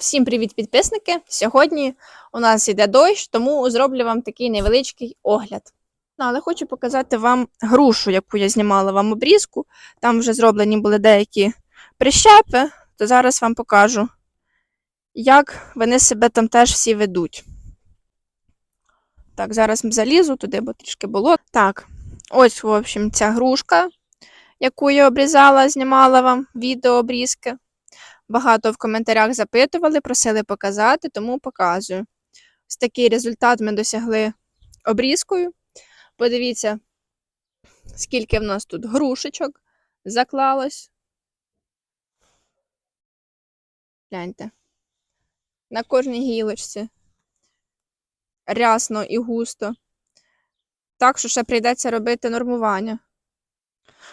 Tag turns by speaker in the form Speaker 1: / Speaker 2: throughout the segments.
Speaker 1: Всім привіт, підписники! Сьогодні у нас йде дощ, тому зроблю вам такий невеличкий огляд. Ну, але хочу показати вам грушу, яку я знімала вам обрізку. Там вже зроблені були деякі прищепи, то зараз вам покажу, як вони себе там теж всі ведуть. Так, зараз залізу туди, бо трішки було. Так, ось, в общем, ця грушка, яку я обрізала, знімала вам відео обрізки. Багато в коментарях запитували, просили показати, тому показую. Ось такий результат ми досягли обрізкою. Подивіться, скільки в нас тут грушечок заклалось. Гляньте. На кожній гілочці. Рясно і густо. Так що ще прийдеться робити нормування.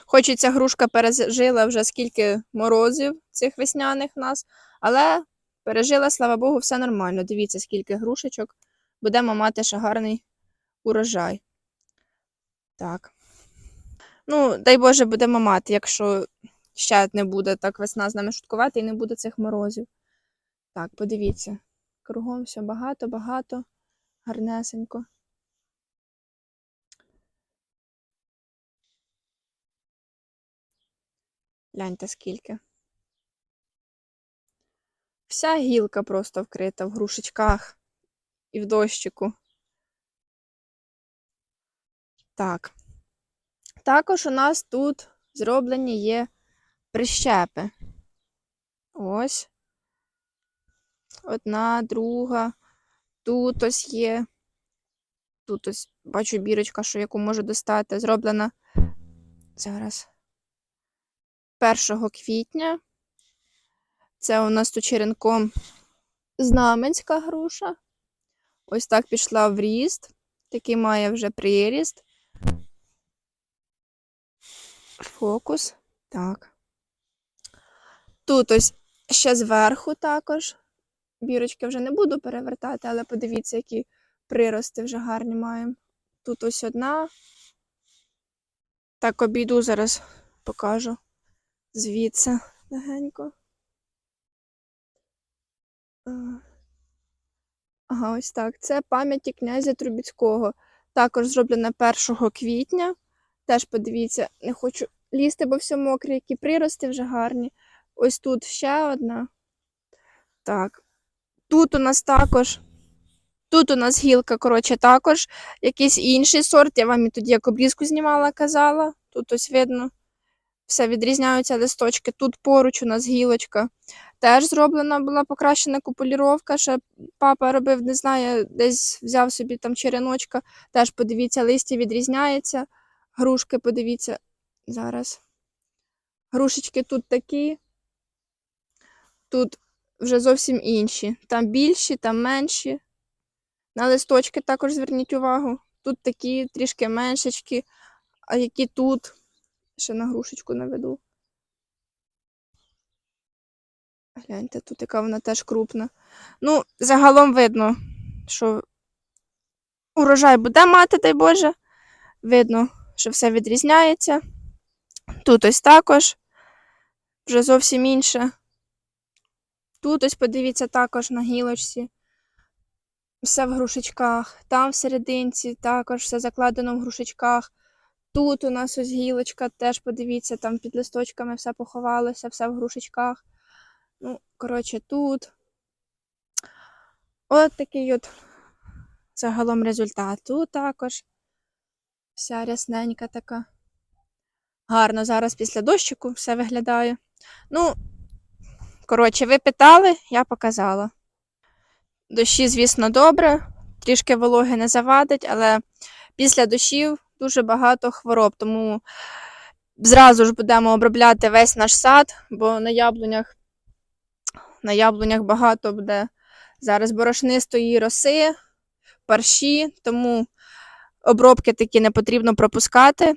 Speaker 1: Хоч і ця грушка пережила вже скільки морозів цих весняних нас, але пережила, слава Богу, все нормально. Дивіться, скільки грушечок. Будемо мати ще гарний урожай. Так. Ну, дай Боже, будемо мати, якщо ще не буде так весна з нами шуткувати і не буде цих морозів. Так, подивіться. Кругом все багато-багато, гарнесенько. Гляньте скільки. Вся гілка просто вкрита в грушечках і в дощику. Так. Також у нас тут зроблені є прищепи. Ось. Одна, друга. Тут ось є. Тут ось бачу бірочка, що яку можу достати. Зроблена зараз. 1 квітня. Це у нас тут черенком знаменська груша. Ось так пішла в ріст. Такий має вже приріст. Фокус. Так. Тут ось ще зверху також. Бірочки вже не буду перевертати, але подивіться, які прирости вже гарні маємо. Тут ось одна. Так, обійду зараз покажу звідси легенько. Е, Ага, ось так. Це пам'яті князя Трубіцького. Також зроблена 1 квітня. Теж подивіться, не хочу лізти, бо все мокре, які прирости вже гарні. Ось тут ще одна. Так. Тут у нас також. Тут у нас гілка, коротше, також якийсь інший сорт. Я вам і тоді як обрізку знімала, казала. Тут ось видно все відрізняються листочки. Тут поруч у нас гілочка. Теж зроблена була покращена куполіровка. Ще папа робив, не знаю, десь взяв собі там череночка. Теж подивіться, листя відрізняється. Грушки, подивіться, зараз. Грушечки тут такі, тут вже зовсім інші. Там більші, там менші. На листочки також зверніть увагу. Тут такі трішки меншечки, а які тут. Ще на грушечку наведу. Гляньте, тут яка вона теж крупна. Ну, загалом видно, що урожай буде мати, дай Боже. Видно, що все відрізняється. Тут ось також вже зовсім інше. Тут ось подивіться також на гілочці. Все в грушечках, там всерединці також все закладено в грушечках. Тут у нас ось гілочка, теж подивіться, там під листочками все поховалося, все в грушечках. Ну, коротше, тут. От такий от загалом результат. Тут також вся рясненька така. Гарно зараз після дощику все виглядає. Ну, коротше, ви питали, я показала. Дощі, звісно, добре, трішки вологи не завадить, але після дощів дуже багато хвороб, тому зразу ж будемо обробляти весь наш сад, бо на яблунях, на яблунях багато буде зараз борошнистої роси, парші, тому обробки такі не потрібно пропускати.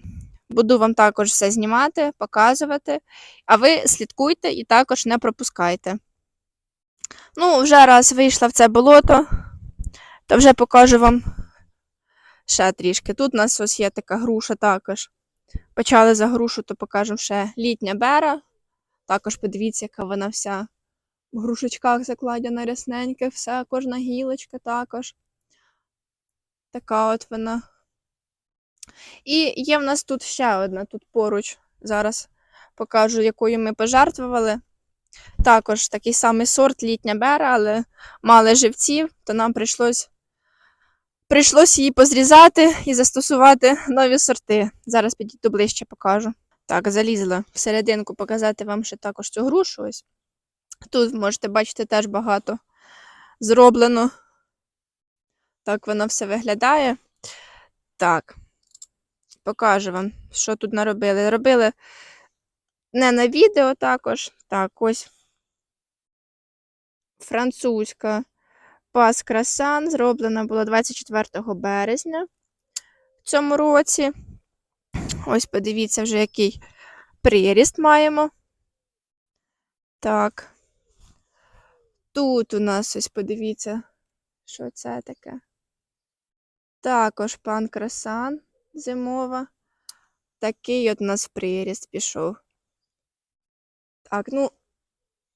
Speaker 1: Буду вам також все знімати, показувати. А ви слідкуйте і також не пропускайте. Ну, вже раз вийшла в це болото, то вже покажу вам ще трішки. Тут у нас ось є така груша також. Почали за грушу, то покажу ще літня бера. Також подивіться, яка вона вся в грушечках закладена рясненьких, все, кожна гілочка також. Така от вона. І є в нас тут ще одна, тут поруч. Зараз покажу, якою ми пожертвували. Також такий самий сорт літня бера, але мали живців, то нам прийшлось, прийшлось її позрізати і застосувати нові сорти. Зараз підійду ближче покажу. Так, залізла всерединку показати вам ще також цю грушу. Ось. Тут можете бачити теж багато зроблено. Так воно все виглядає. Так, покажу вам, що тут наробили. Робили не на відео також. Так, ось французька пас красан зроблена була 24 березня в цьому році. Ось подивіться вже, який приріст маємо. Так. Тут у нас ось подивіться, що це таке. Також пан красан зимова. Такий от у нас приріст пішов. Так, ну,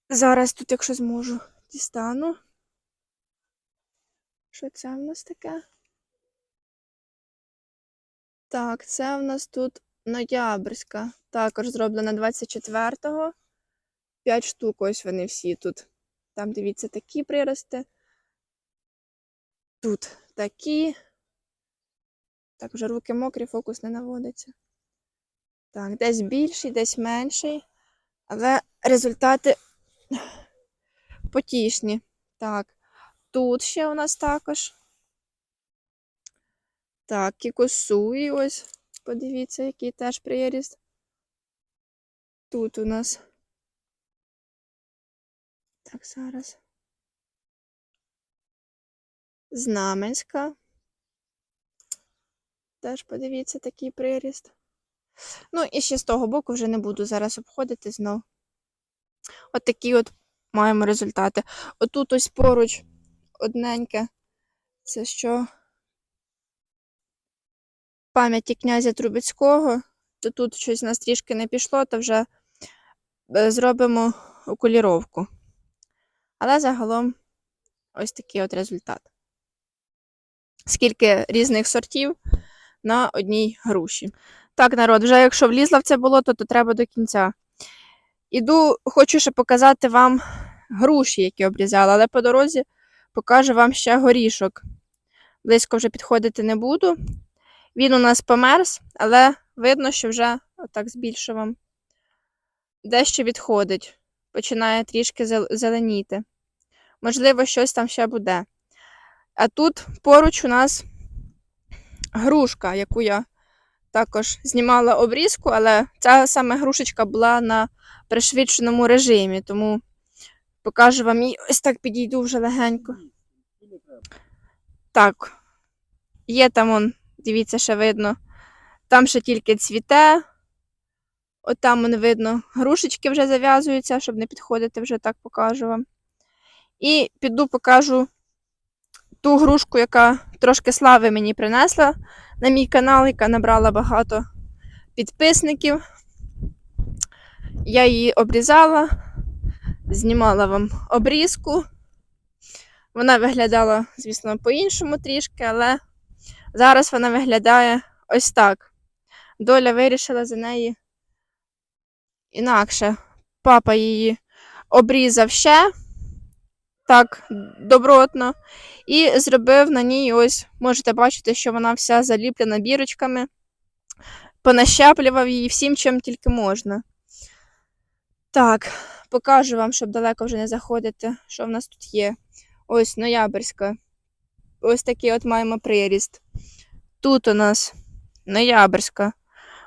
Speaker 1: зараз тут, якщо зможу, дістану. Що це в нас таке? Так, це в нас тут ноябрьська. Також зроблена 24-го. 5 штук, ось вони всі тут. Там, дивіться, такі прирости. Тут такі. Так, вже руки мокрі, фокус не наводиться. Так, десь більший, десь менший. Але результати потішні. Так, тут ще у нас також. Так, кікосуї ось. Подивіться, який теж приріст. Тут у нас. Так, зараз. Знаменська. Теж подивіться такий приріст. Ну, і ще з того боку вже не буду зараз обходити знов. От такі от маємо результати. Отут ось поруч одненьке. Це що? Пам'яті князя Трубецького. То тут щось у нас трішки не пішло, то вже е, зробимо окуліровку. Але загалом ось такий от результат. Скільки різних сортів на одній груші. Так, народ, вже якщо влізла в це болото, то треба до кінця. Іду, хочу ще показати вам груші, які обрізала, але по дорозі покажу вам ще горішок. Близько вже підходити не буду. Він у нас померз, але видно, що вже отак збільшу вам. Дещо відходить, починає трішки зеленіти. Можливо, щось там ще буде. А тут поруч у нас грушка, яку я також знімала обрізку, але ця саме грушечка була на пришвидшеному режимі, тому покажу вам її. Ось так підійду вже легенько. Так, є там он, дивіться, ще видно. Там ще тільки цвіте. От там он видно, грушечки вже зав'язуються, щоб не підходити, вже так покажу вам. І піду покажу ту грушку, яка трошки слави мені принесла на мій канал, яка набрала багато підписників. Я її обрізала, знімала вам обрізку. Вона виглядала, звісно, по-іншому трішки, але зараз вона виглядає ось так. Доля вирішила за неї інакше. Папа її обрізав ще так добротно. І зробив на ній ось, можете бачити, що вона вся заліплена бірочками. Понащаплював її всім, чим тільки можна. Так, покажу вам, щоб далеко вже не заходити, що в нас тут є. Ось ноябрьська. Ось такий от маємо приріст. Тут у нас ноябрьська.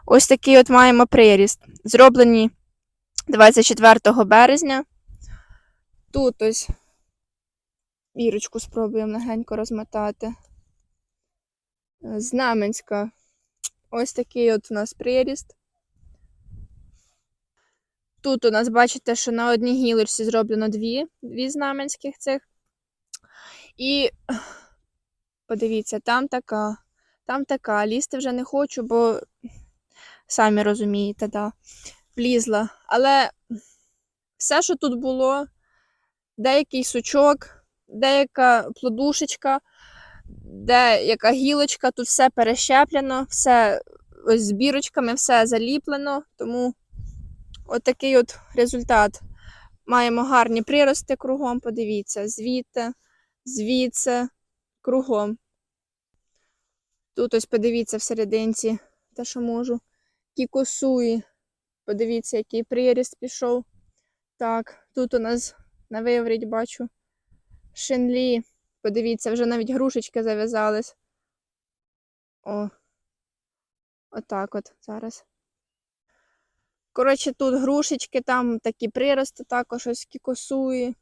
Speaker 1: Ось такий от маємо приріст. Зроблені 24 березня. Тут ось Бірочку спробуємо легенько розмотати. Е, Знаменська. Ось такий от у нас приріст. Тут у нас, бачите, що на одній гілочці зроблено дві, дві знаменських цих. І подивіться, там така, там така. Лізти вже не хочу, бо самі розумієте, да, влізла. Але все, що тут було, деякий сучок, деяка плодушечка, деяка гілочка, тут все перещеплено, все ось з бірочками, все заліплено, тому отакий от результат. Маємо гарні прирости кругом, подивіться, звідти, звідси, кругом. Тут ось подивіться всерединці, те, що можу. Кікосуї. Подивіться, який приріст пішов. Так, тут у нас на виворіть бачу. Шинлі. Подивіться, вже навіть грушечки зав'язались. О. Отак от зараз. Коротше, тут грушечки, там такі прирости, також ось кікосуї.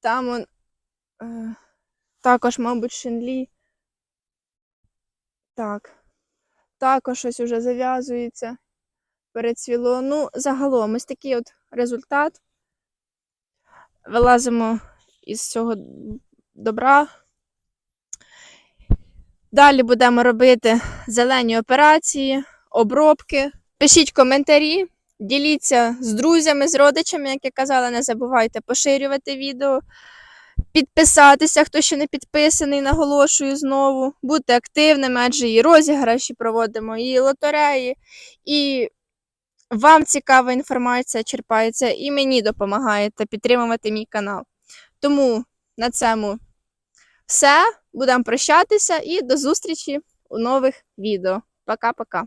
Speaker 1: Там он, е, також, мабуть, шинлі. Так. Також ось уже зав'язується. Перецвіло. Ну, загалом, ось такий от результат. Вилазимо із цього добра. Далі будемо робити зелені операції, обробки. Пишіть коментарі, діліться з друзями, з родичами, як я казала, не забувайте поширювати відео, підписатися, хто ще не підписаний, наголошую знову. Будьте активними, адже і розіграші проводимо, і лотереї, і вам цікава інформація черпається, і мені допомагаєте підтримувати мій канал. Тому на цьому все. Будемо прощатися і до зустрічі у нових відео. Пока-пока.